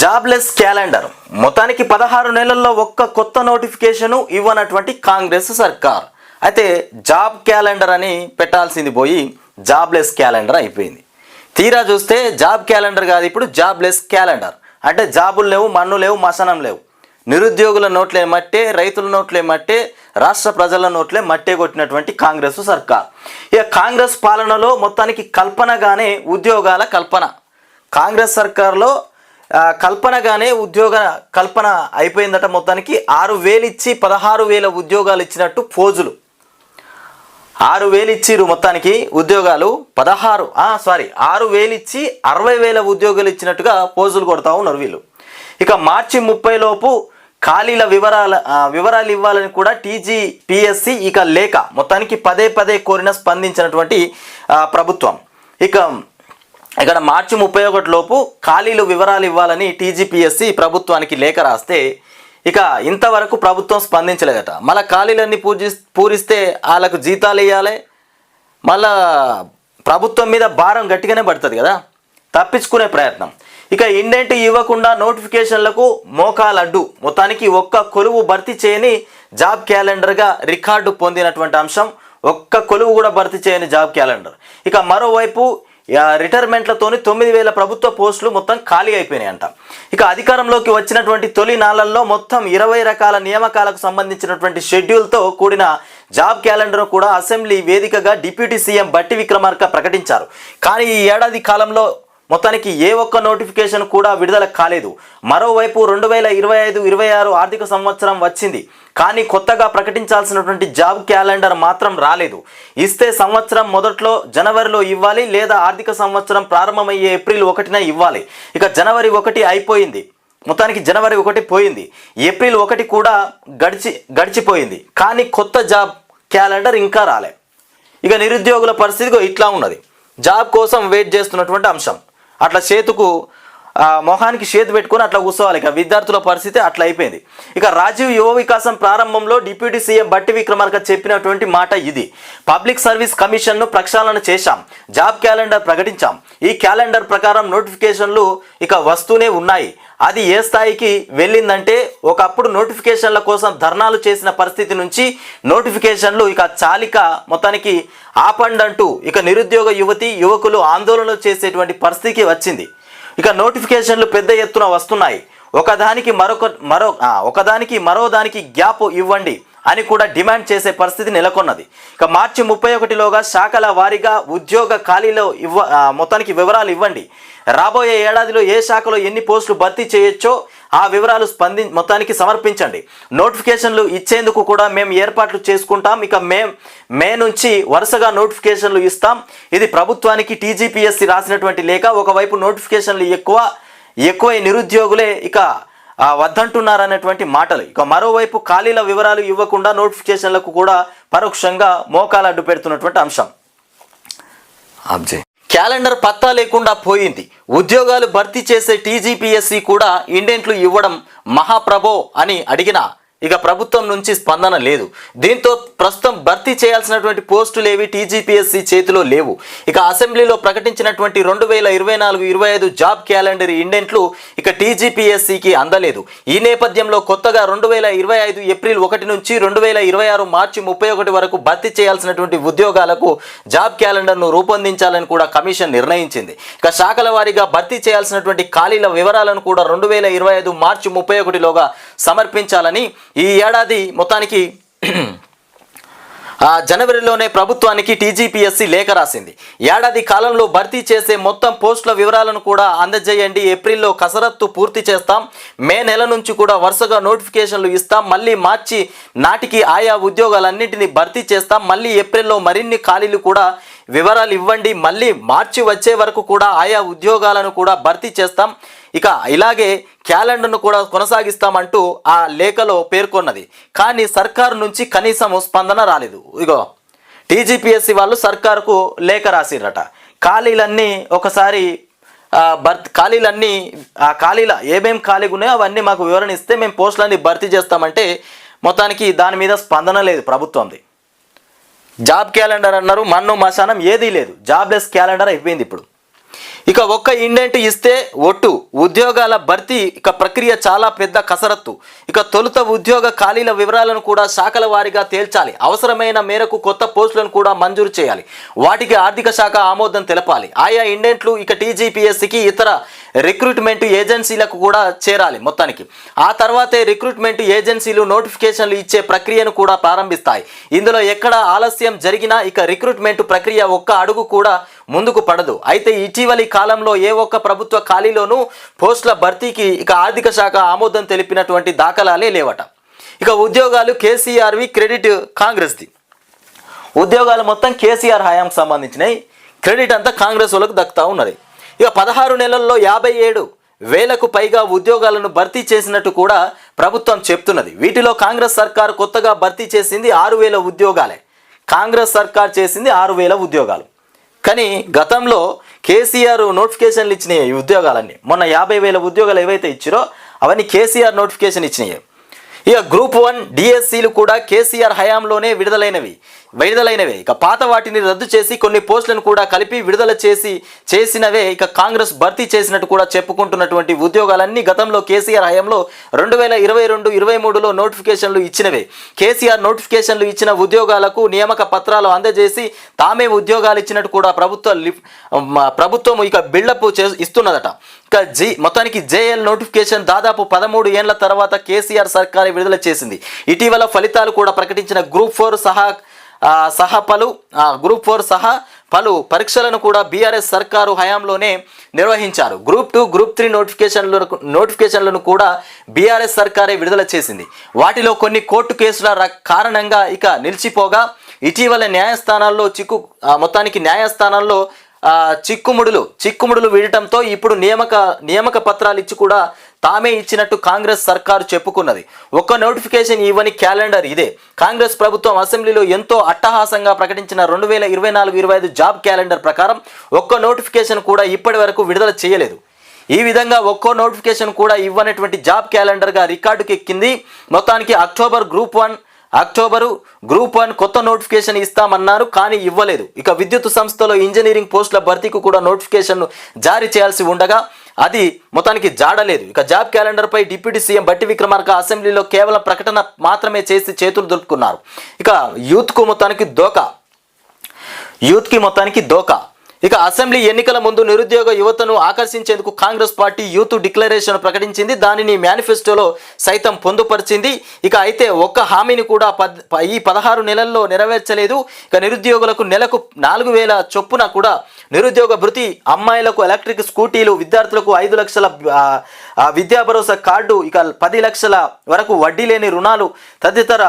Jobless calendar. మొత్తానికి పదహారు నెలల్లో ఒక్క కొత్త నోటిఫికేషను ఇవ్వనటువంటి కాంగ్రెస్ సర్కార్. అయితే జాబ్ క్యాలెండర్ అని పెట్టాల్సింది పోయి జాబ్లెస్ క్యాలెండర్ అయిపోయింది. తీరా చూస్తే జాబ్ క్యాలెండర్ కాదు ఇప్పుడు జాబ్లెస్ క్యాలెండర్. అంటే జాబులు లేవు మన్ను లేవు మసనం లేవు. నిరుద్యోగుల నోట్లే మట్టే రైతుల నోట్లే మట్టే రాష్ట్ర ప్రజల నోట్లే మట్టే కొట్టినటువంటి కాంగ్రెస్ సర్కార్. ఇక కాంగ్రెస్ పాలనలో మొత్తానికి కల్పనగానే ఉద్యోగాల కల్పన. కాంగ్రెస్ సర్కార్లో కల్పనగానే ఉద్యోగ కల్పన అయిపోయిందట మొత్తానికి. ఆరు వేలు ఇచ్చి పదహారు వేల ఉద్యోగాలు ఇచ్చినట్టు ఫోజులు. ఆరు వేలు ఇచ్చిరు మొత్తానికి ఉద్యోగాలు. పదహారు సారీ ఆరు వేలు ఇచ్చి అరవై వేల ఉద్యోగాలు ఇచ్చినట్టుగా పోజులు కొడతా ఉన్నారు వీళ్ళు. ఇక మార్చి ముప్పై లోపు ఖాళీల వివరాల వివరాలు ఇవ్వాలని కూడా టీజీపీఎస్సి ఇక లేక మొత్తానికి పదే పదే కోరిన స్పందించినటువంటి ప్రభుత్వం. ఇక ఇక్కడ మార్చి ముప్పై ఒకటి లోపు ఖాళీలు వివరాలు ఇవ్వాలని టీజీపీఎస్సి ప్రభుత్వానికి లేఖ రాస్తే ఇక ఇంతవరకు ప్రభుత్వం స్పందించలేదట. మళ్ళీ ఖాళీలన్నీ పూజి పూరిస్తే వాళ్ళకు జీతాలు ఇవ్వాలి మళ్ళా ప్రభుత్వం మీద భారం గట్టిగానే పడుతుంది కదా. తప్పించుకునే ప్రయత్నం. ఇక ఇండెంట్ ఇవ్వకుండా నోటిఫికేషన్లకు మోకాలడ్డు మొత్తానికి ఒక్క కొలువు భర్తీ చేయని జాబ్ క్యాలెండర్గా రికార్డు పొందినటువంటి అంశం ఒక్క కొలువు కూడా భర్తీ చేయని జాబ్ క్యాలెండర్. ఇక మరోవైపు రిటైర్మెంట్లతోని తొమ్మిది వేల ప్రభుత్వ పోస్టులు మొత్తం ఖాళీ అయిపోయినాయంట. ఇక అధికారంలోకి వచ్చినటువంటి తొలి నాళ్ళలో మొత్తం ఇరవై రకాల నియామకాలకు సంబంధించినటువంటి షెడ్యూల్తో కూడిన జాబ్ క్యాలెండర్ కూడా అసెంబ్లీ వేదికగా డిప్యూటీ సీఎం బట్టి విక్రమార్క ప్రకటించారు. కానీ ఈ ఏడాది కాలంలో మొత్తానికి ఏ ఒక్క నోటిఫికేషన్ కూడా విడుదల కాలేదు. మరోవైపు రెండు వేల ఇరవై ఐదు ఇరవై ఆరు ఆర్థిక సంవత్సరం వచ్చింది. కానీ కొత్తగా ప్రకటించాల్సినటువంటి జాబ్ క్యాలెండర్ మాత్రం రాలేదు. ఇస్తే సంవత్సరం మొదట్లో జనవరిలో ఇవ్వాలి లేదా ఆర్థిక సంవత్సరం ప్రారంభమయ్యే ఏప్రిల్ ఒకటిన ఇవ్వాలి. ఇక జనవరి ఒకటి అయిపోయింది. మొత్తానికి జనవరి ఒకటి పోయింది. ఏప్రిల్ ఒకటి కూడా గడిచి గడిచిపోయింది. కానీ కొత్త జాబ్ క్యాలెండర్ ఇంకా రాలే. ఇక నిరుద్యోగుల పరిస్థితి ఇట్లా ఉన్నది. జాబ్ కోసం వెయిట్ చేస్తున్నటువంటి అంశం. అట్లా చేతుకు మొహానికి చేతి పెట్టుకొని అట్లా కూర్చోవాలి. ఇక విద్యార్థుల పరిస్థితి అట్లా అయిపోయింది. ఇక రాజీవ్ యువ వికాసం ప్రారంభంలో డిప్యూటీ సీఎం బట్టి విక్రమార్క చెప్పినటువంటి మాట ఇది. పబ్లిక్ సర్వీస్ కమిషన్ను ప్రక్షాళన చేశాం. జాబ్ క్యాలెండర్ ప్రకటించాం. ఈ క్యాలెండర్ ప్రకారం నోటిఫికేషన్లు ఇక వస్తూనే ఉన్నాయి. అది ఏ స్థాయికి వెళ్ళిందంటే ఒకప్పుడు నోటిఫికేషన్ల కోసం ధర్నాలు చేసిన పరిస్థితి నుంచి నోటిఫికేషన్లు ఇక చాలిక మొత్తానికి ఆపండంటూ ఇక నిరుద్యోగ యువతి యువకులు ఆందోళనలు చేసేటువంటి పరిస్థితికి వచ్చింది. ఇక నోటిఫికేషన్లు పెద్ద ఎత్తున వస్తున్నాయి. ఒకదానికి మరొక మరో ఒకదానికి మరో దానికి గ్యాప్ ఇవ్వండి అని కూడా డిమాండ్ చేసే పరిస్థితి నెలకొన్నది. ఇక మార్చి ముప్పై ఒకటిలోగా శాఖల వారీగా ఉద్యోగ ఖాళీలో ఇవ్వ మొత్తానికి వివరాలు ఇవ్వండి. రాబోయే ఏడాదిలో ఏ శాఖలో ఎన్ని పోస్టులు భర్తీ చేయొచ్చో ఆ వివరాలు స్పంది మొత్తానికి సమర్పించండి. నోటిఫికేషన్లు ఇచ్చేందుకు కూడా మేము ఏర్పాట్లు చేసుకుంటాం. ఇక మేం మే నుంచి వరుసగా నోటిఫికేషన్లు ఇస్తాం. ఇది ప్రభుత్వానికి టీజీపీఎస్సీ రాసినటువంటి లేఖ. ఒకవైపు నోటిఫికేషన్లు ఎక్కువ ఎక్కువ నిరుద్యోగులే ఇక వద్దంటున్నారనేటువంటి మాటలు. ఇక మరోవైపు ఖాళీల వివరాలు ఇవ్వకుండా నోటిఫికేషన్లకు కూడా పరోక్షంగా మోకాలు అడ్డు పెడుతున్నటువంటి అంశం. అబ్జే క్యాలెండర్ పత్తా లేకుండా పోయింది. ఉద్యోగాలు భర్తీ చేసే టీజీపీఎస్సీ కూడా ఇండెంట్లు ఇవ్వడం మహాప్రభో అని అడిగినా ఇక ప్రభుత్వం నుంచి స్పందన లేదు. దీంతో ప్రస్తుతం భర్తీ చేయాల్సినటువంటి పోస్టులు ఏవి? టీజీపీఎస్సీ చేతిలో లేవు. ఇక అసెంబ్లీలో ప్రకటించినటువంటి రెండు వేల ఇరవై నాలుగు ఇరవై ఐదు జాబ్ క్యాలెండర్ ఇండెంట్లు ఇక టీజీపీఎస్సీకి అందలేదు. ఈ నేపథ్యంలో కొత్తగా రెండు వేల ఇరవై ఐదు ఏప్రిల్ ఒకటి నుంచి రెండు వేల ఇరవై ఆరు మార్చి ముప్పై ఒకటి వరకు భర్తీ చేయాల్సినటువంటి ఉద్యోగాలకు జాబ్ క్యాలెండర్ను రూపొందించాలని కూడా కమిషన్ నిర్ణయించింది. ఇక శాఖల వారీగా భర్తీ చేయాల్సినటువంటి ఖాళీల వివరాలను కూడా రెండు వేల ఇరవై ఐదు మార్చి ముప్పై ఒకటిలోగా సమర్పించాలని ఈ ఏడాది మొత్తానికి జనవరిలోనే ప్రభుత్వానికి టీజీపీఎస్సీ లేఖ రాసింది. ఏడాది కాలంలో భర్తీ చేసే మొత్తం పోస్టుల వివరాలను కూడా అందజేయండి. ఏప్రిల్లో కసరత్తు పూర్తి చేస్తాం. మే నెల నుంచి కూడా వరుసగా నోటిఫికేషన్లు ఇస్తాం. మళ్ళీ మార్చి నాటికి ఆయా ఉద్యోగాలన్నింటినీ భర్తీ చేస్తాం. మళ్ళీ ఏప్రిల్లో మరిన్ని ఖాళీలు కూడా వివరాలు ఇవ్వండి. మళ్ళీ మార్చి వచ్చే వరకు కూడా ఆయా ఉద్యోగాలను కూడా భర్తీ చేస్తాం. ఇక ఇలాగే క్యాలెండర్ను కూడా కొనసాగిస్తామంటూ ఆ లేఖలో పేర్కొన్నది. కానీ సర్కారు నుంచి కనీసం స్పందన రాలేదు. ఇగో టీజీపీఎస్సీ వాళ్ళు సర్కారుకు లేఖ రాసిరట ఖాళీలన్నీ ఒకసారి భర్త్ ఖాళీలన్నీ ఆ ఖాళీల ఏమేం ఖాళీగా ఉన్నాయో అవన్నీ మాకు వివరణ ఇస్తే మేము పోస్టులన్నీ భర్తీ చేస్తామంటే మొత్తానికి దాని మీద స్పందన లేదు ప్రభుత్వంది. జాబ్ క్యాలెండర్ అన్నారు మన్ను మశానం ఏదీ లేదు. జాబ్లెస్ క్యాలెండర్ అయిపోయింది ఇప్పుడు. ఇక ఒక్క ఇండెంట్ ఇస్తే ఒట్టు ఉద్యోగాల భర్తీ ఇక ప్రక్రియ చాలా పెద్ద కసరత్తు. ఇక తొలుత ఉద్యోగ ఖాళీల వివరాలను కూడా శాఖల వారీగా తేల్చాలి. అవసరమైన మేరకు కొత్త పోస్టులను కూడా మంజూరు చేయాలి. వాటికి ఆర్థిక శాఖ ఆమోదం తెలపాలి. ఆయా ఇండెంట్లు ఇక టీజీపీఎస్సికి ఇతర రిక్రూట్మెంట్ ఏజెన్సీలకు కూడా చేరాలి మొత్తానికి. ఆ తర్వాతే రిక్రూట్మెంట్ ఏజెన్సీలు నోటిఫికేషన్లు ఇచ్చే ప్రక్రియను కూడా ప్రారంభిస్తాయి. ఇందులో ఎక్కడ ఆలస్యం జరిగినా ఇక రిక్రూట్మెంట్ ప్రక్రియ ఒక్క అడుగు కూడా ముందుకు పడదు. అయితే ఇటీవలి కాలంలో ఏ ఒక్క ప్రభుత్వ ఖాళీలోనూ పోస్టుల భర్తీకి ఇక ఆర్థిక శాఖ ఆమోదం తెలిపినటువంటి దాఖలాలే లేవట. ఇక ఉద్యోగాలు కేసీఆర్వి క్రెడిట్ కాంగ్రెస్ది. ఉద్యోగాలు మొత్తం కేసీఆర్ హయాంకి సంబంధించినవి క్రెడిట్ అంతా కాంగ్రెస్ వాళ్ళకు దక్కుతా ఉన్నది. ఇక పదహారు నెలల్లో యాభై ఏడు వేలకు పైగా ఉద్యోగాలను భర్తీ చేసినట్టు కూడా ప్రభుత్వం చెప్తున్నది. వీటిలో కాంగ్రెస్ సర్కార్ కొత్తగా భర్తీ చేసింది ఆరు వేల ఉద్యోగాలే. కాంగ్రెస్ సర్కార్ చేసింది ఆరు వేల ఉద్యోగాలు. కానీ గతంలో కేసీఆర్ నోటిఫికేషన్లు ఇచ్చినాయి ఈ ఉద్యోగాలన్నీ. మొన్న యాభై వేల ఉద్యోగాలు ఏవైతే ఇచ్చారో అవన్నీ కేసీఆర్ నోటిఫికేషన్ ఇచ్చినాయి. ఇక గ్రూప్ వన్ డిఎస్సీలు కూడా కేసీఆర్ హయాంలోనే విడుదలైనవి. విడుదలైనవే. ఇక పాత వాటిని రద్దు చేసి కొన్ని పోస్టులను కూడా కలిపి విడుదల చేసి చేసినవే. ఇక కాంగ్రెస్ భర్తీ చేసినట్టు కూడా చెప్పుకుంటున్నటువంటి ఉద్యోగాలన్నీ గతంలో కేసీఆర్ హయాంలో రెండు వేల ఇరవై రెండు ఇరవై మూడులో నోటిఫికేషన్లు ఇచ్చినవే. కేసీఆర్ నోటిఫికేషన్లు ఇచ్చిన ఉద్యోగాలకు నియామక పత్రాలు అందజేసి తామే ఉద్యోగాలు ఇచ్చినట్టు కూడా ప్రభుత్వ ప్రభుత్వం ఇక బిల్డప్ చే ఇస్తున్నదట. ఇక జి మొత్తానికి జేఎల్ నోటిఫికేషన్ దాదాపు పదమూడు ఏళ్ళ తర్వాత కేసీఆర్ సర్కారే విడుదల చేసింది. ఇటీవల ఫలితాలు కూడా ప్రకటించిన గ్రూప్ ఫోర్ సహా సహా పలు గ్రూప్ ఫోర్ సహా పలు పరీక్షలను కూడా బీఆర్ఎస్ సర్కారు హయాంలోనే నిర్వహించారు. గ్రూప్ టూ గ్రూప్ త్రీ నోటిఫికేషన్లను నోటిఫికేషన్లను కూడా బీఆర్ఎస్ సర్కారే విడుదల చేసింది. వాటిలో కొన్ని కోర్టు కేసుల ర- కారణంగా ఇక నిలిచిపోగా ఇటీవల న్యాయస్థానాల్లో చిక్కు మొత్తానికి న్యాయస్థానాల్లో చిక్కుముడులు చిక్కుముడులు వీడటంతో ఇప్పుడు నియామక నియామక పత్రాలు ఇచ్చి కూడా తామే ఇచ్చినట్టు కాంగ్రెస్ సర్కారు చెప్పుకున్నది. ఒక్క నోటిఫికేషన్ ఇవ్వని క్యాలెండర్ ఇదే. కాంగ్రెస్ ప్రభుత్వం అసెంబ్లీలో ఎంతో అట్టహాసంగా ప్రకటించిన రెండు వేల ఇరవై నాలుగు ఇరవై ఐదు జాబ్ క్యాలెండర్ ప్రకారం ఒక్క నోటిఫికేషన్ కూడా ఇప్పటి వరకు విడుదల చేయలేదు. ఈ విధంగా ఒక్కో నోటిఫికేషన్ కూడా ఇవ్వనటువంటి జాబ్ క్యాలెండర్గా రికార్డుకి ఎక్కింది మొత్తానికి October group one October group one కొత్త నోటిఫికేషన్ ఇస్తామన్నారు కానీ ఇవ్వలేదు. ఇక విద్యుత్ సంస్థలో ఇంజనీరింగ్ పోస్టుల భర్తీకి కూడా నోటిఫికేషన్ను జారీ చేయాల్సి ఉండగా అది మొత్తానికి జాడలేదు. ఇక job క్యాలెండర్పై deputy CM Bhatti Vikramarka అసెంబ్లీలో కేవలం ప్రకటన మాత్రమే చేసి చేతులు దొరుకుతున్నారు ఇక యూత్కు మొత్తానికి దోక. యూత్కి మొత్తానికి దోకా. ఇక అసెంబ్లీ ఎన్నికల ముందు నిరుద్యోగ యువతను ఆకర్షించేందుకు కాంగ్రెస్ పార్టీ యూత్ డిక్లరేషన్ ప్రకటించింది. దానిని మేనిఫెస్టోలో సైతం పొందుపరిచింది. ఇక అయితే ఒక్క హామీని కూడా పద్ ఈ పదహారు నెలల్లో నెరవేర్చలేదు. ఇక నిరుద్యోగులకు నెలకు నాలుగు వేల చొప్పున కూడా నిరుద్యోగ భృతి అమ్మాయిలకు ఎలక్ట్రిక్ స్కూటీలు విద్యార్థులకు ఐదు లక్షల విద్యా భరోసా కార్డు ఇక పది లక్షల వరకు వడ్డీ లేని రుణాలు తదితర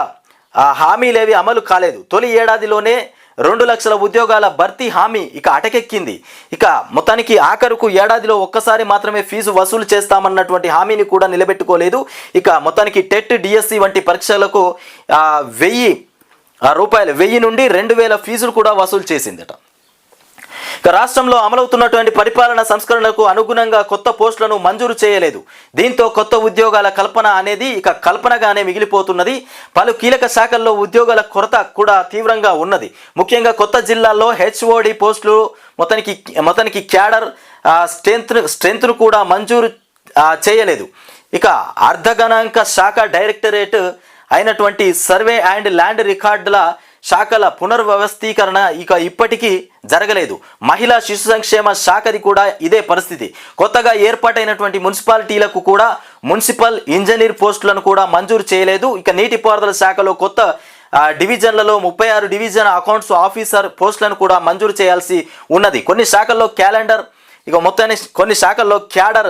హామీలేవి అమలు కాలేదు. తొలి ఏడాదిలోనే రెండు లక్షల ఉద్యోగాల భర్తీ హామీ ఇక అటకెక్కింది. ఇక మొత్తానికి ఆఖరుకు ఏడాదిలో ఒక్కసారి మాత్రమే ఫీజు వసూలు చేస్తామన్నటువంటి హామీని కూడా నిలబెట్టుకోలేదు. ఇక మొత్తానికి టెట్ డిఎస్సి వంటి పరీక్షలకు వెయ్యి రూపాయలు వెయ్యి నుండి రెండు వేల ఫీజులు కూడా వసూలు చేసిందట. రాష్ట్రంలో అమలవుతున్నటువంటి పరిపాలన సంస్కరణలకు అనుగుణంగా కొత్త పోస్టులను మంజూరు చేయలేదు. దీంతో కొత్త ఉద్యోగాల కల్పన అనేది ఇక కల్పనగానే మిగిలిపోతున్నది. పలు కీలక శాఖల్లో ఉద్యోగాల కొరత కూడా తీవ్రంగా ఉన్నది. ముఖ్యంగా కొత్త జిల్లాల్లో హెచ్ఓడి పోస్టులు మొత్తానికి మొత్తానికి క్యాడర్ స్ట్రెంత్ స్ట్రెంత్ను కూడా మంజూరు చేయలేదు. ఇక అర్ధగణాంక శాఖ డైరెక్టరేట్ అయినటువంటి సర్వే అండ్ ల్యాండ్ రికార్డుల శాఖల పునర్వ్యవస్థీకరణ ఇక ఇప్పటికీ జరగలేదు. మహిళా శిశు సంక్షేమ శాఖది కూడా ఇదే పరిస్థితి. కొత్తగా ఏర్పాటైనటువంటి మున్సిపాలిటీలకు కూడా మున్సిపల్ ఇంజనీర్ పోస్టులను కూడా మంజూరు చేయలేదు. ఇక నీటిపారుదల శాఖలో కొత్త డివిజన్లలో ముప్పై ఆరు డివిజన్ అకౌంట్స్ ఆఫీసర్ పోస్టులను కూడా మంజూరు చేయాల్సి ఉన్నది. కొన్ని శాఖల్లో క్యాలెండర్ ఇక మొత్తాన్ని కొన్ని శాఖల్లో క్యాడర్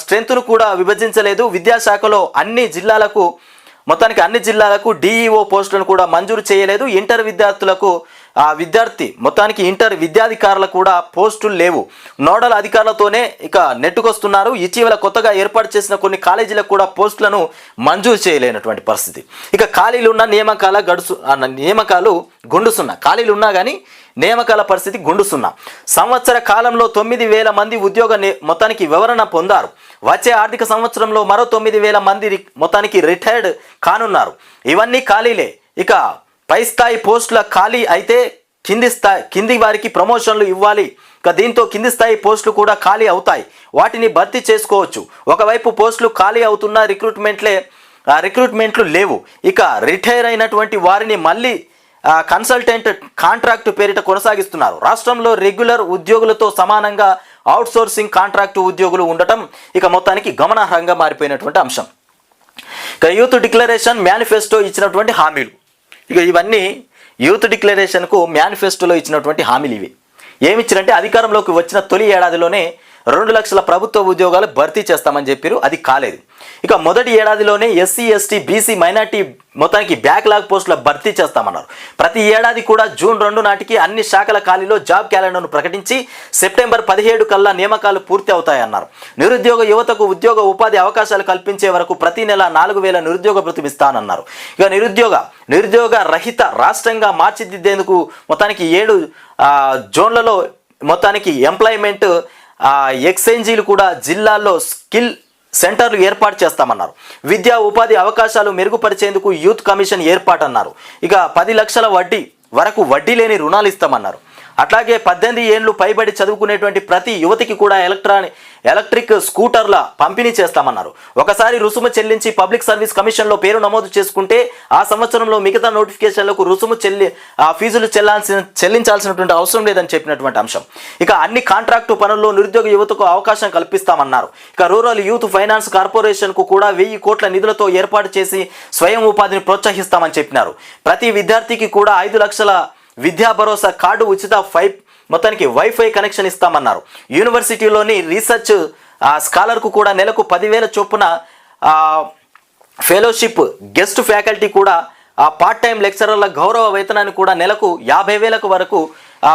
స్ట్రెంత్ను కూడా విభజించలేదు. విద్యాశాఖలో అన్ని జిల్లాలకు మొత్తానికి అన్ని జిల్లాలకు డిఈఓ పోస్టులను కూడా మంజూరు చేయలేదు. ఇంటర్ విద్యార్థులకు ఆ విద్యార్థి మొత్తానికి ఇంటర్ విద్యాధికారులకు కూడా పోస్టులు లేవు. నోడల్ అధికారులతోనే ఇక నెట్టుకొస్తున్నారు. ఇటీవల కొత్తగా ఏర్పాటు చేసిన కొన్ని కాలేజీలకు కూడా పోస్టులను మంజూరు చేయలేనటువంటి పరిస్థితి. ఇక ఖాళీలు ఉన్న నియామకాల గడుసు నియామకాలు గుండుసున్నా. ఖాళీలు ఉన్నా కానీ నియామకాల పరిస్థితి గుండుసున్నా. సంవత్సర కాలంలో తొమ్మిది వేల మంది ఉద్యోగ మొత్తానికి వివరణ పొందారు. వచ్చే ఆర్థిక సంవత్సరంలో మరో తొమ్మిది వేల మంది మొత్తానికి రిటైర్డ్ కానున్నారు. ఇవన్నీ ఖాళీలే. ఇక పై స్థాయి పోస్టుల ఖాళీ అయితే కింది స్థాయి కింది వారికి ప్రమోషన్లు ఇవ్వాలి. ఇక దీంతో కింది స్థాయి పోస్టులు కూడా ఖాళీ అవుతాయి. వాటిని భర్తీ చేసుకోవచ్చు. ఒకవైపు పోస్టులు ఖాళీ అవుతున్న రిక్రూట్మెంట్లే రిక్రూట్మెంట్లు లేవు. ఇక రిటైర్ అయినటువంటి వారిని మళ్ళీ కన్సల్టెంట్ కాంట్రాక్ట్ పేరిట కొనసాగిస్తున్నారు. రాష్ట్రంలో రెగ్యులర్ ఉద్యోగులతో సమానంగా అవుట్సోర్సింగ్ కాంట్రాక్టు ఉద్యోగులు ఉండటం ఇక మొత్తానికి గమనార్హంగా మారిపోయినటువంటి అంశం. ఇక యూత్ డిక్లరేషన్ మేనిఫెస్టో ఇచ్చినటువంటి హామీలు. ఇక ఇవన్నీ యూత్ డిక్లరేషన్కు మేనిఫెస్టోలో ఇచ్చినటువంటి హామీలు ఇవి. ఏమిచ్చినంటే అధికారంలోకి వచ్చిన తొలి ఏడాదిలోనే రెండు లక్షల ప్రభుత్వ ఉద్యోగాలు భర్తీ చేస్తామని చెప్పారు. అది కాలేదు. ఇక మొదటి ఏడాదిలోనే ఎస్సీ ఎస్టీ బీసీ మైనార్టీ మొత్తానికి బ్యాక్లాగ్ పోస్టుల భర్తీ చేస్తామన్నారు. ప్రతి ఏడాది కూడా జూన్ రెండు నాటికి అన్ని శాఖల ఖాళీలో జాబ్ క్యాలెండర్ను ప్రకటించి సెప్టెంబర్ పదిహేడు కల్లా నియామకాలు పూర్తి అవుతాయన్నారు. నిరుద్యోగ యువతకు ఉద్యోగ ఉపాధి అవకాశాలు కల్పించే వరకు ప్రతి నెల నాలుగు వేల నిరుద్యోగ బ్రతిమిస్తానన్నారు ఇక నిరుద్యోగ నిరుద్యోగ రహిత రాష్ట్రంగా మార్చిదిద్దేందుకు మొత్తానికి ఏడు జోన్లలో మొత్తానికి ఎంప్లాయ్మెంట్ ఎక్స్చేంజీలు కూడా జిల్లాల్లో స్కిల్ సెంటర్లు ఏర్పాటు చేస్తామన్నారు. విద్యా ఉపాధి అవకాశాలు మెరుగుపరిచేందుకు యూత్ కమిషన్ ఏర్పాటు అన్నారు ఇక పది లక్షల వడ్డీ వరకు వడ్డీ లేని రుణాలు ఇస్తామన్నారు. అట్లాగే పద్దెనిమిది ఏళ్ళు పైబడి చదువుకునేటువంటి ప్రతి యువతికి కూడా ఎలక్ట్రానిక్ ఎలక్ట్రిక్ స్కూటర్ల పంపిణీ చేస్తామన్నారు. ఒకసారి రుసుము చెల్లించి పబ్లిక్ సర్వీస్ కమిషన్లో పేరు నమోదు చేసుకుంటే ఆ సంవత్సరంలో మిగతా నోటిఫికేషన్లకు రుసుము చెల్లి ఆ ఫీజులు చెల్లాల్సిన చెల్లించాల్సినటువంటి అవసరం లేదని చెప్పినటువంటి అంశం. ఇక అన్ని కాంట్రాక్టు పనుల్లో నిరుద్యోగ యువతకు అవకాశం కల్పిస్తామన్నారు. ఇక రూరల్ యూత్ ఫైనాన్స్ కార్పొరేషన్కు కూడా వెయ్యి కోట్ల నిధులతో ఏర్పాటు చేసి స్వయం ఉపాధిని ప్రోత్సహిస్తామని చెప్పినారు. ప్రతి విద్యార్థికి కూడా ఐదు లక్షల విద్యా భరోసా కార్డు ఉచిత ఫైవ్ మొత్తానికి వైఫై కనెక్షన్ ఇస్తామన్నారు. యూనివర్సిటీలోని రీసెర్చ్ ఆ, స్కాలర్కు కూడా నెలకు పదివేల చొప్పున ఫెలోషిప్ గెస్ట్ ఫ్యాకల్టీ కూడా ఆ పార్ట్ టైం లెక్చరర్ల గౌరవ వేతనాన్ని కూడా నెలకు యాభై వేలకు వరకు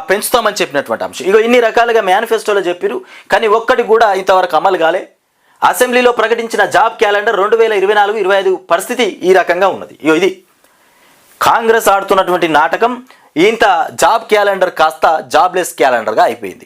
పెంచుతామని చెప్పినటువంటి అంశం. ఇగో ఇన్ని రకాలుగా మేనిఫెస్టోలో చెప్పారు. కానీ ఒక్కటి కూడా ఇంతవరకు అమలు కాలే. అసెంబ్లీలో ప్రకటించిన జాబ్ క్యాలెండర్ రెండు వేల ఇరవై నాలుగు ఇరవై ఐదు పరిస్థితి ఈ రకంగా ఉన్నది. ఇగో ఇది. కాంగ్రెస్ ఆడుతున్నటువంటి నాటకం ఇంత జాబ్ క్యాలెండర్ కాస్త జాబ్లెస్ క్యాలెండర్గా అయిపోయింది.